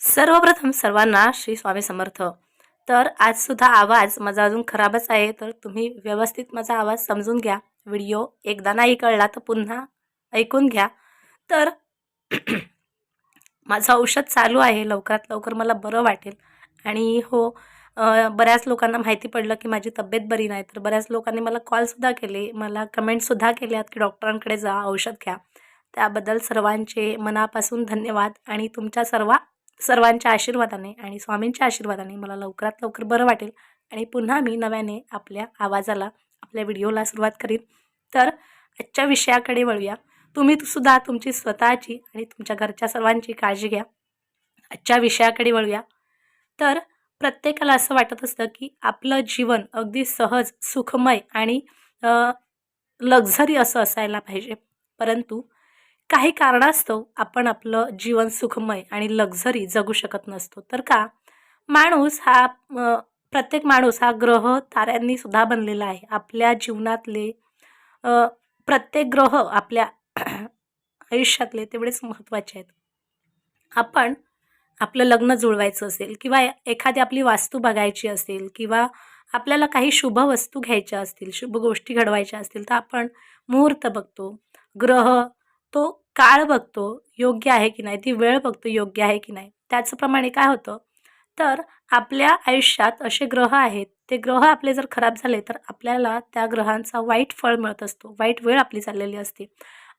सर्वप्रथम सर्वांना श्री स्वामी समर्थ. तर आजसुद्धा आवाज माझा अजून खराबच आहे तर तुम्ही व्यवस्थित माझा आवाज समजून घ्या. व्हिडिओ एकदा नाही कळला तर पुन्हा ऐकून घ्या. तर माझं औषध चालू आहे लवकरात लवकर मला बरं वाटेल. आणि हो बऱ्याच लोकांना माहिती पडलं की माझी तब्येत बरी नाही तर बऱ्याच लोकांनी मला कॉलसुद्धा केले. मला कमेंटसुद्धा केल्यात की डॉक्टरांकडे जा औषध घ्या. त्याबद्दल सर्वांचे मनापासून धन्यवाद. आणि तुमच्या सर्व सर्वांच्या आशीर्वादाने आणि स्वामींच्या आशीर्वादाने मला लवकरात लवकर बरं वाटेल आणि पुन्हा मी नव्याने आपल्या आवाजाला आपल्या व्हिडिओला सुरुवात करीन. तर आजच्या विषयाकडे वळूया. तुम्ही सुद्धा तुमची स्वतःची आणि तुमच्या घरच्या सर्वांची काळजी घ्या. आजच्या विषयाकडे वळूया. तर प्रत्येकाला असं वाटत असतं की आपलं जीवन अगदी सहज सुखमय आणि लक्झरी असं असायला पाहिजे. परंतु काही कारणास्तव आपण आपलं जीवन सुखमय आणि लक्झरी जगू शकत नसतो. तर का? माणूस हा प्रत्येक माणूस हा ग्रह ताऱ्यांनी सुद्धा बनलेला आहे. आपल्या जीवनातले प्रत्येक ग्रह आपल्या आयुष्यातले तेवढेच महत्त्वाचे आहेत. आपण आपलं लग्न जुळवायचं असेल किंवा एखादी आपली वास्तू बघायची असेल किंवा आपल्याला काही शुभ वस्तू घ्यायच्या असतील शुभ गोष्टी घडवायच्या असतील तर आपण मुहूर्त बघतो. ग्रह तो काळ बघतो योग्य आहे की नाही? ती वेळ बघतो योग्य आहे की नाही? त्याचप्रमाणे काय होतं? तर आपल्या आयुष्यात असे ग्रह आहेत ते ग्रह आपले जर खराब झाले तर आपल्याला त्या ग्रहांचा वाईट फळ मिळत असतो. वाईट वेळ आपली चाललेली असते.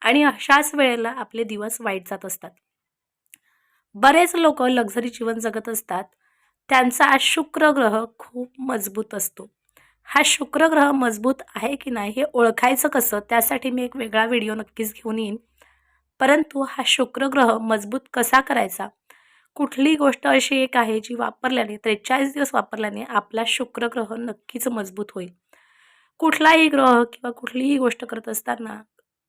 आणि अशाच वेळेला आपले दिवस वाईट जात असतात. बरेच लोक लक्झरी जीवन जगत असतात. त्यांचा हा शुक्र ग्रह खूप मजबूत असतो. हा शुक्र ग्रह मजबूत आहे की नाही हे ओळखायचं कसं? त्यासाठी मी एक वेगळा व्हिडिओ नक्कीच घेऊन येईन. परंतु हा शुक्र ग्रह मजबूत कसा करायचा? कुठली गोष्ट अशी एक आहे जी वापरल्याने त्रेचाळीस दिवस वापरल्याने आपला शुक्र ग्रह नक्कीच मजबूत होईल. कुठलाही ग्रह किंवा कुठलीही गोष्ट करत असताना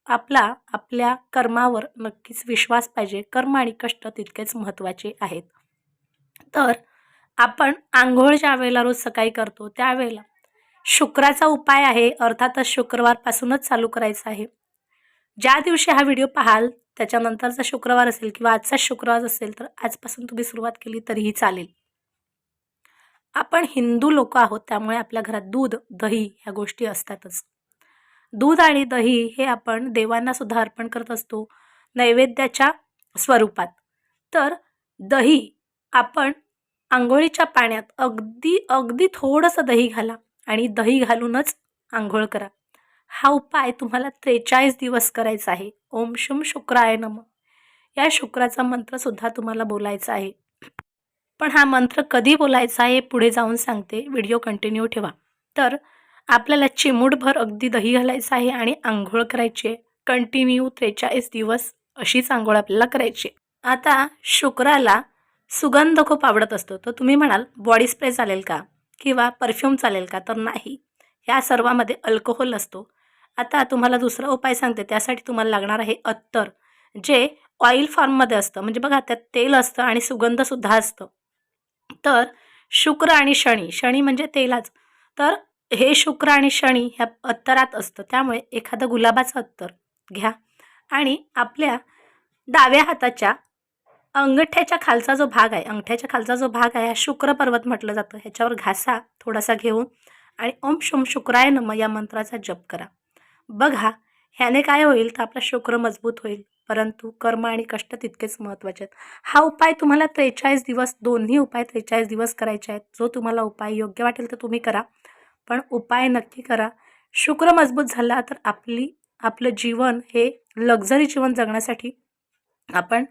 आपला आपल्या कर्मावर नक्कीच विश्वास पाहिजे. कर्म आणि कष्ट तितकेच महत्त्वाचे आहेत. तर आपण आंघोळ ज्या वेळेला रोज सकाळी करतो त्यावेळेला शुक्राचा उपाय आहे अर्थातच शुक्रवारपासूनच चालू करायचा आहे. ज्या दिवशी हा व्हिडिओ पाहाल त्याच्यानंतरचा शुक्रवार असेल किंवा आजचा शुक्रवार असेल तर आजपासून तुम्ही सुरुवात केली तरीही चालेल. आपण हिंदू लोक आहोत त्यामुळे आपल्या घरात दूध दही ह्या गोष्टी असतातच. दूध आणि दही हे आपण देवांना सुद्धा अर्पण करत असतो नैवेद्याच्या स्वरूपात. तर दही आपण आंघोळीच्या पाण्यात अगदी अगदी थोडंसं दही घाला आणि दही घालूनच आंघोळ करा. हा उपाय तुम्हाला त्रेचाळीस दिवस करायचा आहे. ओम शुम शुक्राय नम. या शुक्राचा मंत्रसुद्धा तुम्हाला बोलायचा आहे. पण हा मंत्र कधी बोलायचा आहे पुढे जाऊन सांगते. व्हिडिओ कंटिन्यू ठेवा. तर आपल्याला चिमूटभर अगदी दही घालायचं आहे आणि आंघोळ करायची आहे. कंटिन्यू त्रेचाळीस दिवस अशीच आंघोळ आपल्याला करायची आहे. आता शुक्राला सुगंध खूप आवडत असतो. तर तुम्ही म्हणाल बॉडी स्प्रे चालेल का? किंवा परफ्यूम चालेल का? तर नाही. या सर्वामध्ये अल्कोहोल असतो आता तुम्हाला दुसरा उपाय सांगते त्यासाठी तुम्हाला लागणार आहे अत्तर जे ऑइल फॉर्ममध्ये असतं. म्हणजे बघा त्यात तेल असतं आणि सुगंधसुद्धा असतं. तर शुक्र आणि शनी शनी म्हणजे तेलाच. तर हे शुक्र आणि शनी ह्या अत्तरात असतं. त्यामुळे एखादं गुलाबाचं अत्तर घ्या. आणि आपल्या डाव्या हाताच्या अंगठ्याच्या खालचा जो भाग आहे अंगठ्याच्या खालचा जो भाग आहे हा शुक्र पर्वत म्हटलं जातं. ह्याच्यावर घासा थोडासा घेऊन आणि ओम शुम शुक्राय नम या मंत्राचा जप करा. बघा ह्याने काय होईल तर आपला शुक्र मजबूत होईल. परंतु कर्म आणि कष्ट तितकेच महत्त्वाचे आहेत. हा उपाय तुम्हाला त्रेचाळीस दिवस दोन्ही उपाय त्रेचाळीस दिवस करायचे आहेत. जो तुम्हाला उपाय योग्य वाटेल तर तुम्ही करा. पण उपाय नक्की करा. शुक्र मजबूत झाला तर आपली आपलं जीवन हे लक्झरी जीवन जगण्यासाठी आपण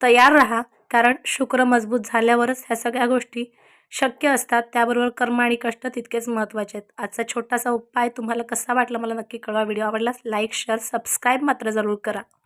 तयार राहा. कारण शुक्र मजबूत झाल्यावरच ह्या सगळ्या गोष्टी शक्य असतात त्याबरोबर कर्म आणि कष्ट तितकेच महत्त्वाचे आहेत. आजचा छोटासा उपाय तुम्हाला कसा वाटला मला नक्की कळवा. व्हिडिओ आवडलास लाईक शेअर सबस्क्राईब मात्र जरूर करा.